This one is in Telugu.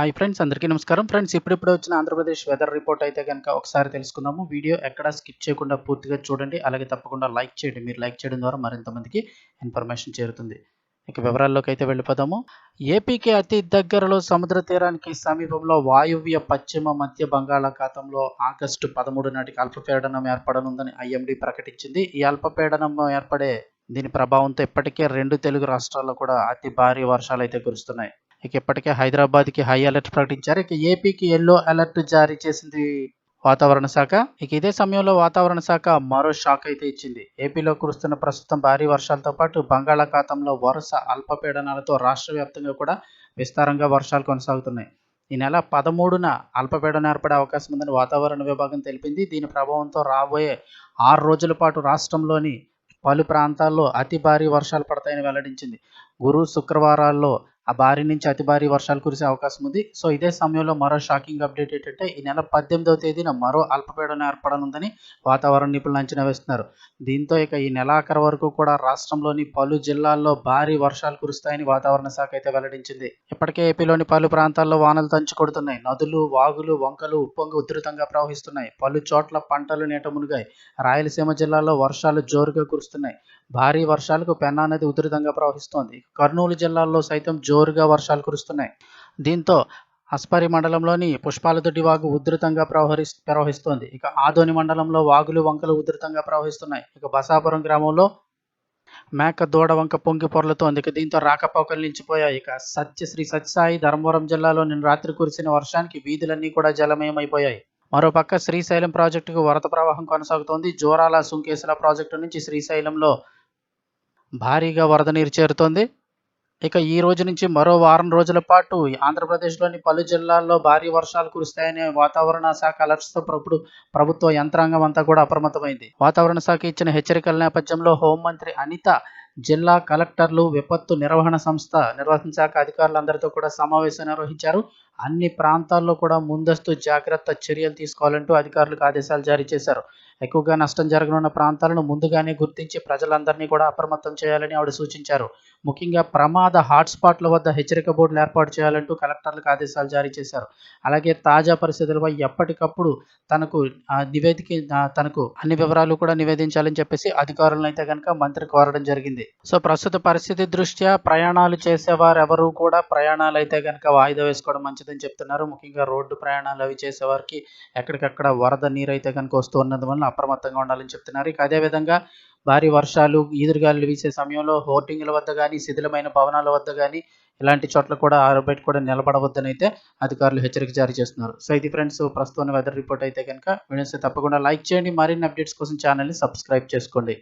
హాయ్ ఫ్రెండ్స్ అందరికీ నమస్కారం. ఫ్రెండ్స్ ఇప్పుడిప్పుడు వచ్చిన ఆంధ్రప్రదేశ్ వెదర్ రిపోర్ట్ అయితే కనుక ఒకసారి తెలుసుకుందాము. వీడియో ఎక్కడ స్కిప్ చేయకుండా పూర్తిగా చూడండి. అలాగే తప్పకుండా లైక్ చేయండి. మీరు లైక్ చేయడం ద్వారా మరింత మందికి ఇన్ఫర్మేషన్ చేరుతుంది. ఇక వివరాల్లోకి అయితే వెళ్ళిపోదాము. ఏపీకి అతి దగ్గరలో సముద్ర తీరానికి సమీపంలో వాయువ్య పశ్చిమ మధ్య బంగాళాఖాతంలో ఆగస్టు పదమూడు నాటికి అల్పపీడనం ఏర్పడనుందని ఐఎండీ ప్రకటించింది. ఈ అల్పపీడనం ఏర్పడే దీని ప్రభావంతో ఇప్పటికే రెండు తెలుగు రాష్ట్రాల్లో కూడా అతి భారీ వర్షాలు అయితే కురుస్తున్నాయి. ఇక ఇప్పటికే హైదరాబాద్కి హై అలర్ట్ ప్రకటించారు. ఇక ఏపీకి ఎల్లో అలర్ట్ జారీ చేసింది వాతావరణ శాఖ. ఇక ఇదే సమయంలో వాతావరణ శాఖ మరో షాక్ అయితే ఇచ్చింది. ఏపీలో కురుస్తున్న ప్రస్తుతం భారీ వర్షాలతో పాటు బంగాళాఖాతంలో వరుస అల్పపీడనాలతో రాష్ట్ర వ్యాప్తంగా కూడా విస్తారంగా వర్షాలు కొనసాగుతున్నాయి. ఈ నెల పదమూడున అల్పపీడనం ఏర్పడే అవకాశం ఉందని వాతావరణ విభాగం తెలిపింది. దీని ప్రభావంతో రాబోయే ఆరు రోజుల పాటు రాష్ట్రంలోని పలు ప్రాంతాల్లో అతి భారీ వర్షాలు పడతాయని వెల్లడించింది. గురు శుక్రవారాల్లో ఆ భారీ నుంచి అతి భారీ వర్షాలు కురిసే అవకాశం ఉంది. సో ఇదే సమయంలో మరో షాకింగ్ అప్డేట్ ఏంటంటే ఈ నెల పద్దెనిమిదవ తేదీన మరో అల్పపీడనం ఏర్పడనుందని వాతావరణ నిపుణులు అంచనా వేస్తున్నారు. దీంతో ఇక ఈ నెలాఖరు వరకు కూడా రాష్ట్రంలోని పలు జిల్లాల్లో భారీ వర్షాలు కురుస్తాయని వాతావరణ శాఖ అయితే వెల్లడించింది. ఇప్పటికే ఏపీలోని పలు ప్రాంతాల్లో వానలు తంచి కొడుతున్నాయి. నదులు వాగులు వంకలు ఉప్పొంగి ఉధృతంగా ప్రవహిస్తున్నాయి. పలు చోట్ల పంటలు నీట మునిగాయి. రాయలసీమ జిల్లాలో వర్షాలు జోరుగా కురుస్తున్నాయి. భారీ వర్షాలకు పెన్నా నది ఉధృతంగా ప్రవహిస్తోంది. కర్నూలు జిల్లాలో సైతం జోరుగా వర్షాలు కురుస్తున్నాయి. దీంతో అస్పరి మండలంలోని పుష్పాలదొడ్డి వాగు ఉధృతంగా ప్రవహరి ప్రవహిస్తోంది. ఇక ఆదోని మండలంలో వాగులు వంకలు ఉధృతంగా ప్రవహిస్తున్నాయి. ఇక బసాపురం గ్రామంలో మేక దూడ వంక పొంగి పొరలతోంది. ఇక దీంతో రాకపోకలు నిలిచిపోయాయి. ఇక సత్య శ్రీ సత్యసాయి ధర్మవరం జిల్లాలో నిన్న రాత్రి కురిసిన వర్షానికి వీధులన్నీ కూడా జలమయమైపోయాయి. మరోపక్క శ్రీశైలం ప్రాజెక్టుకు వరద ప్రవాహం కొనసాగుతోంది. జోరాల సుంకేశ్వర ప్రాజెక్టు నుంచి శ్రీశైలంలో భారీగా వరద నీరు చేరుతోంది. ఇక ఈ రోజు నుంచి మరో వారం రోజుల పాటు ఆంధ్రప్రదేశ్లోని పలు జిల్లాల్లో భారీ వర్షాలు కురుస్తాయనే వాతావరణ శాఖ అలర్ట్స్తో ఇప్పుడు ప్రభుత్వ యంత్రాంగం అంతా కూడా అప్రమత్తమైంది. వాతావరణ శాఖ ఇచ్చిన హెచ్చరికల నేపథ్యంలో హోంమంత్రి అనిత జిల్లా కలెక్టర్లు విపత్తు నిర్వహణ సంస్థ నిర్వహణ శాఖ అధికారులందరితో కూడా సమావేశం నిర్వహించారు. అన్ని ప్రాంతాల్లో కూడా ముందస్తు జాగ్రత్త చర్యలు తీసుకోవాలంటూ అధికారులకు ఆదేశాలు జారీ చేశారు. ఎక్కువగా నష్టం జరగనున్న ప్రాంతాలను ముందుగానే గుర్తించి ప్రజలందరినీ కూడా అప్రమత్తం చేయాలని ఆవిడ సూచించారు. ముఖ్యంగా ప్రమాద హాట్స్పాట్ల వద్ద హెచ్చరిక బోర్డులు ఏర్పాటు చేయాలంటూ కలెక్టర్లకు ఆదేశాలు జారీ చేశారు. అలాగే తాజా పరిస్థితులపై ఎప్పటికప్పుడు తనకు నివేదిక తనకు అన్ని వివరాలు కూడా నివేదించాలని చెప్పేసి అధికారులను అయితే కనుక మంత్రి కోరడం జరిగింది. సో ప్రస్తుత పరిస్థితి దృష్ట్యా ప్రయాణాలు చేసేవారు ఎవరు కూడా ప్రయాణాలు అయితే కనుక వాయిదా వేసుకోవడం మంచిదని చెప్తున్నారు. ముఖ్యంగా రోడ్డు ప్రయాణాలు అవి చేసేవారికి ఎక్కడికక్కడ వరద నీరు అయితే కనుక వస్తున్నది వలన అప్రమత్తంగా ఉండాలని చెప్తున్నారు. ఇక అదేవిధంగా భారీ వర్షాలు ఈదురుగాలు వీసే సమయంలో హోర్డింగ్ల వద్ద కానీ శిథిలమైన భవనాల వద్ద కానీ ఇలాంటి చోట్ల కూడా ఆరబెట్టి కూడా నిలబడవద్దని అయితే అధికారులు హెచ్చరిక జారీ చేస్తున్నారు. సో ఇది ఫ్రెండ్స్ ప్రస్తుతం వెదర్ రిపోర్ట్ అయితే కనుక వీడియోస్ తప్పకుండా లైక్ చేయండి. మరిన్ని అప్డేట్స్ కోసం ఛానల్ని సబ్స్క్రైబ్ చేసుకోండి.